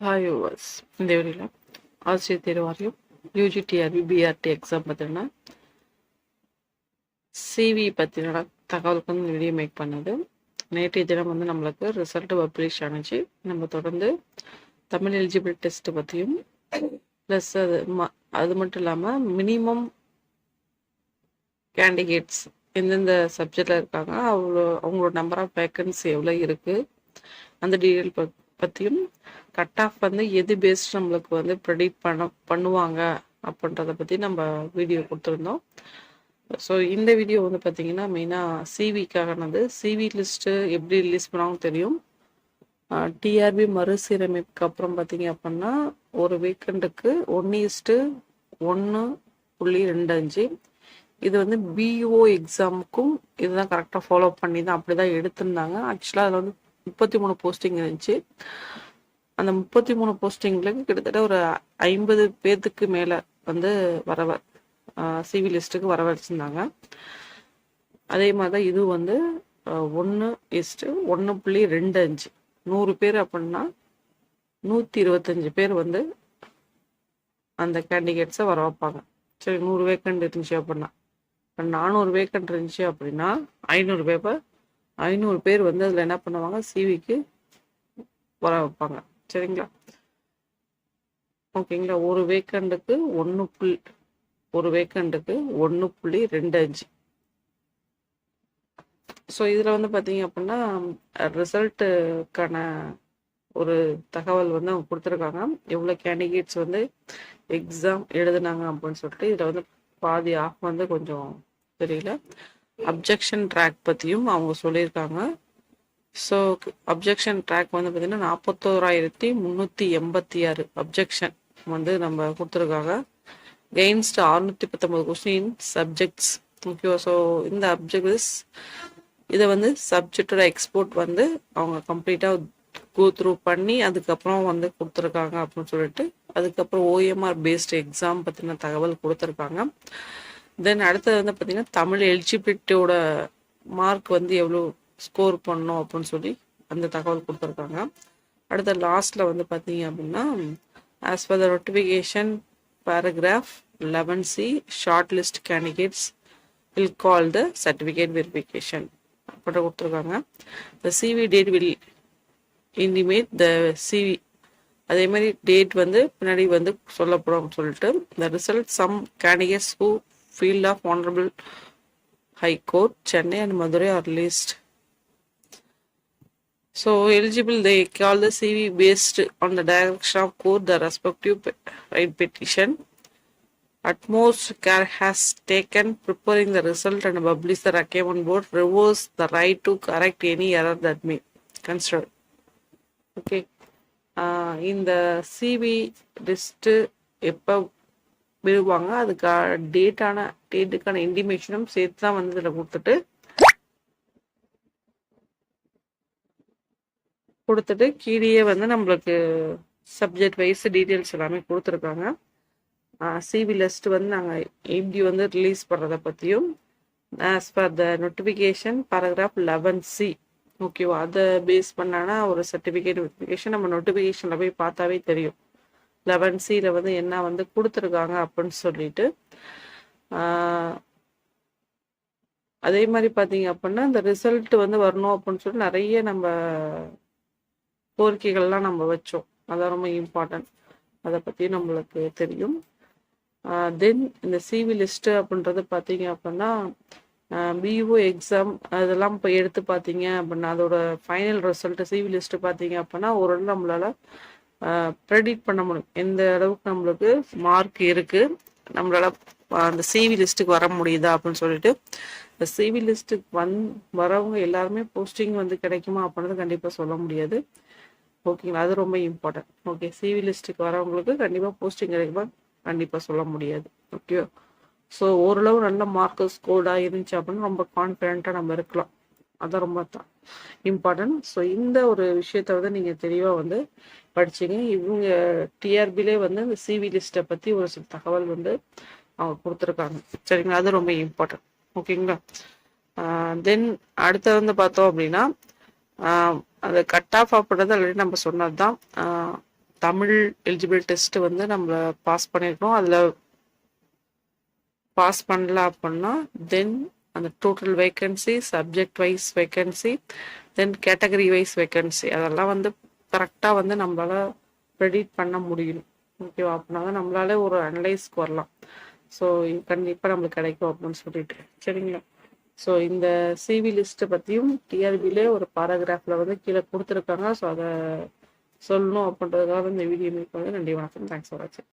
Hi viewers இந்த வீடியோவில் ஆசிரியர் தேர்வு வாரியம் யூஜிடிஆர்பி பிஆர்டி எக்ஸாம் பார்த்தீங்கன்னா சிவி பற்றின தகவலுக்கு வந்து வீடியோ மேக் பண்ணது. நேற்றைய தினம் வந்து நம்மளுக்கு ரிசல்ட் பப்ளிஷ் ஆனிச்சு. நம்ம தொடர்ந்து தமிழ் எலிஜிபிள் டெஸ்ட் பற்றியும் ப்ளஸ் அது ம அது மட்டும் இல்லாமல் மினிமம் கேண்டிடேட்ஸ் எந்தெந்த சப்ஜெக்டில் இருக்காங்க அவ்வளோ அவங்களோட நம்பர் ஆஃப் வேக்கன்சி எவ்வளோ இருக்குது அந்த டீட்டெயில் ப பற்றியும் கட் ஆஃப் வந்து எது பேஸ்ட் நம்மளுக்கு வந்து ப்ரெடிக்ட் பண்ண பண்ணுவாங்க அப்படின்றத பற்றி நம்ம வீடியோ கொடுத்துருந்தோம். ஸோ இந்த வீடியோ வந்து பார்த்தீங்கன்னா மெயினாக சிவிக்காகனது சிவி லிஸ்ட்டு எப்படி ரிலீஸ் பண்ணாலும் தெரியும். டிஆர்பி மறுசீரமைப்புக்கு அப்புறம் பார்த்தீங்க அப்படின்னா ஒரு வீக்கெண்டுக்கு ஒன்று இஸ்ட்டு ஒன்று புள்ளி ரெண்டு அஞ்சு. இது வந்து பிஓ எக்ஸாமுக்கும் இதுதான் கரெக்டாக ஃபாலோ பண்ணி தான் அப்படி தான் எடுத்திருந்தாங்க ஆக்சுவலாக அதில் வந்து முப்பத்தி மூணு போஸ்டிங் இருந்துச்சு. அந்த முப்பத்தி மூணு போஸ்டிங்களுக்கு கிட்டத்தட்ட ஒரு ஐம்பது பேர்த்துக்கு மேலே வந்து வரவ சிவி லிஸ்ட்டுக்கு வர வச்சுருந்தாங்க அதே மாதிரி தான் இது வந்து ஒன்று இஸ்ட்டு ஒன்று புள்ளி ரெண்டு அஞ்சு. நூறு பேர் அப்படின்னா நூற்றி இருபத்தஞ்சி பேர் வந்து அந்த கேண்டிடேட்ஸை வர வைப்பாங்க. சரி நூறு வேக்கண்ட் இருந்துச்சு அப்படின்னா. இப்போ நானூறு வேக்கண்ட் இருந்துச்சு அப்படின்னா ஐநூறு பேப்பர் ஐநூறு பேர் வந்து அதில் என்ன பண்ணுவாங்க? சிவிக்கு வர வைப்பாங்க. சரிங்களா? ஓகேங்களா? ஒரு வேக்கண்டுக்கு ஒன்று புள்ளி ஒரு வேக்கண்டுக்கு ஒன்று புள்ளி ரெண்டு அஞ்சு. ஸோ இதில் வந்து பார்த்தீங்க அப்படின்னா ரிசல்ட்டுக்கான ஒரு தகவல் வந்து அவங்க கொடுத்துருக்காங்க. எவ்வளோ கேண்டிடேட்ஸ் வந்து எக்ஸாம் எழுதுனாங்க அப்படின்னு சொல்லிட்டு இதில் வந்து பாதி ஆஃப் வந்து கொஞ்சம் தெரியல. அப்ஜெக்ஷன் ட்ராக் பற்றியும் அவங்க சொல்லியிருக்காங்க. ஸோ அப்ஜெக்ஷன் ட்ராக் வந்து பார்த்திங்கன்னா நாற்பத்தோராயிரத்தி முந்நூற்றி எண்பத்தி ஆறு அப்ஜெக்ஷன் வந்து நம்ம கொடுத்துருக்காங்க. கெயின்ஸ்ட் அறுநூற்றி பத்தொம்பது கொஸ்டின் சப்ஜெக்ட்ஸ் ஓகேவா ஸோ இந்த அப்ஜெக்ட்ஸ் இதை வந்து சப்ஜெக்டோட எக்ஸ்போர்ட் வந்து அவங்க கம்ப்ளீட்டாக கோ த்ரூ பண்ணி அதுக்கப்புறம் வந்து கொடுத்துருக்காங்க அப்படின்னு சொல்லிட்டு அதுக்கப்புறம் ஓஎம்ஆர் பேஸ்டு எக்ஸாம் பற்றின தகவல் கொடுத்துருக்காங்க. தென் அடுத்தது வந்து பார்த்தீங்கன்னா தமிழ் எலிஜிபிலிட்டியோட மார்க் வந்து எவ்வளோ ஸ்கோர் பண்ணணும் அப்படின்னு சொல்லி அந்த தகவல் கொடுத்துருக்காங்க. அடுத்த லாஸ்ட்டில் வந்து பார்த்தீங்க அப்படின்னா as per the notification paragraph eleven C short list candidates will call the certificate verification அப்படி கொடுத்துருக்காங்க the CV date will intimate the CV அதே மாதிரி டேட் வந்து பின்னாடி வந்து சொல்லப்படும் சொல்லிட்டு the result some candidates who filed of honourable High Court Chennai and Madurai are list So eligible they call the CV based on the direction of court the respective right petition. Utmost care has taken preparing the result and publish the recommend board reverse the right to correct any error that may consider. Okay. இந்த CV list எப்போ விடுவாங்க அதுக்கு டேட்டான டேட்டுக்கான இன்டிமேஷனும் சேர்த்து தான் வந்து இதில் கொடுத்துட்டு கொடுத்துட்டு கீழே வந்து நம்மளுக்கு சப்ஜெக்ட் வைஸ் டீட்டெயில்ஸ் எல்லாமே கொடுத்துருக்காங்க. சிவி லிஸ்ட் வந்து நாங்கள் எப்படி வந்து ரிலீஸ் பண்ணுறதை பற்றியும் as per the notification paragraph eleven C ஓகேவா அதை பேஸ் பண்ணானா ஒரு சர்டிஃபிகேட் நோட்டிஃபிகேஷன் நம்ம நோட்டிஃபிகேஷனில் போய் பார்த்தாவே தெரியும். லெவன் சியில் வந்து என்ன வந்து கொடுத்துருக்காங்க அப்படின்னு சொல்லிட்டு அதே மாதிரி பார்த்தீங்க அப்படின்னா இந்த ரிசல்ட் வந்து வரணும் அப்படின்னு சொல்லி நிறைய நம்ம கோரிக்கைகள்லாம் நம்ம வச்சோம். அதான் ரொம்ப இம்பார்ட்டன்ட் அதை பற்றி நம்மளுக்கு தெரியும். தென் இந்த சிவி லிஸ்ட்டு அப்படின்றது பார்த்தீங்க அப்படின்னா பிஓ எக்ஸாம் அதெல்லாம் இப்போ எடுத்து பார்த்தீங்க அப்படின்னா அதோட ஃபைனல் ரிசல்ட்டு சிவி லிஸ்ட்டு பார்த்தீங்க அப்படின்னா ஒரு நம்மளால் ப்ரெடிக்ட் பண்ண முடியும். எந்த அளவுக்கு நம்மளுக்கு மார்க் இருக்குது நம்மளால் அந்த சிவி லிஸ்ட்டுக்கு வர முடியுதா அப்படின்னு சொல்லிட்டு இந்த சிவி லிஸ்ட்டுக்கு வந் வரவங்க எல்லாருமே போஸ்டிங் வந்து கிடைக்குமா அப்படின்றது கண்டிப்பாக சொல்ல முடியாது. ஓகேங்களா அது ரொம்ப இம்பார்ட்டன்ட் ஓகே சிவி லிஸ்ட்டுக்கு வரவங்களுக்கு கண்டிப்பாக போஸ்டிங் கிடைக்குமா கண்டிப்பாக சொல்ல முடியாது. ஓகே ஸோ ஓரளவு நல்ல மார்க்கு ஸ்கோர்டாக இருந்துச்சு அப்படின்னு ரொம்ப கான்ஃபிடென்ட்டாக நம்ம இருக்கலாம். அதான் ரொம்ப தான் இம்பார்ட்டன்ட் ஸோ இந்த ஒரு விஷயத்த வந்து நீங்கள் தெளிவாக வந்து படிச்சிங்க. இவங்க டிஆர்பிலே வந்து இந்த சிவி லிஸ்ட்டை பற்றி ஒரு சில தகவல் வந்து அவங்க கொடுத்துருக்காங்க. சரிங்களா? அது ரொம்ப இம்பார்ட்டன்ட் ஓகேங்களா தென் அடுத்த வந்து பார்த்தோம் அப்படின்னா அது கட் ஆஃப் அப்படின்றது ஆல்ரெடி நம்ம சொன்னது தான் தமிழ் எலிஜிபிள் டெஸ்ட் வந்து நம்ம பாஸ் பண்ணியிருக்கோம் அதில் பாஸ் பண்ணல அப்படின்னா தென் அந்த total vacancy subject wise vacancy then category wise vacancy அதெல்லாம் வந்து கரெக்டாக வந்து நம்மளால ப்ரெடிட் பண்ண முடியும். ஓகேவா அப்படின்னா தான் நம்மளால ஒரு அனலைஸ்க்கு வரலாம். ஸோ கண்டிப்பாக நம்மளுக்கு கிடைக்கும் அப்படின்னு சொல்லிட்டு. சரிங்களா? ஸோ இந்த சிவி லிஸ்ட்டை பற்றியும் டிஆர்பிலே ஒரு பேராகிராஃபில் வந்து கீழே கொடுத்துருக்காங்க. ஸோ அதை சொல்லணும் அப்படின்றதுக்காக இந்த வீடியோ மேக் நன்றி வணக்கம். தேங்க்ஸ் ஃபார் வாட்சிங்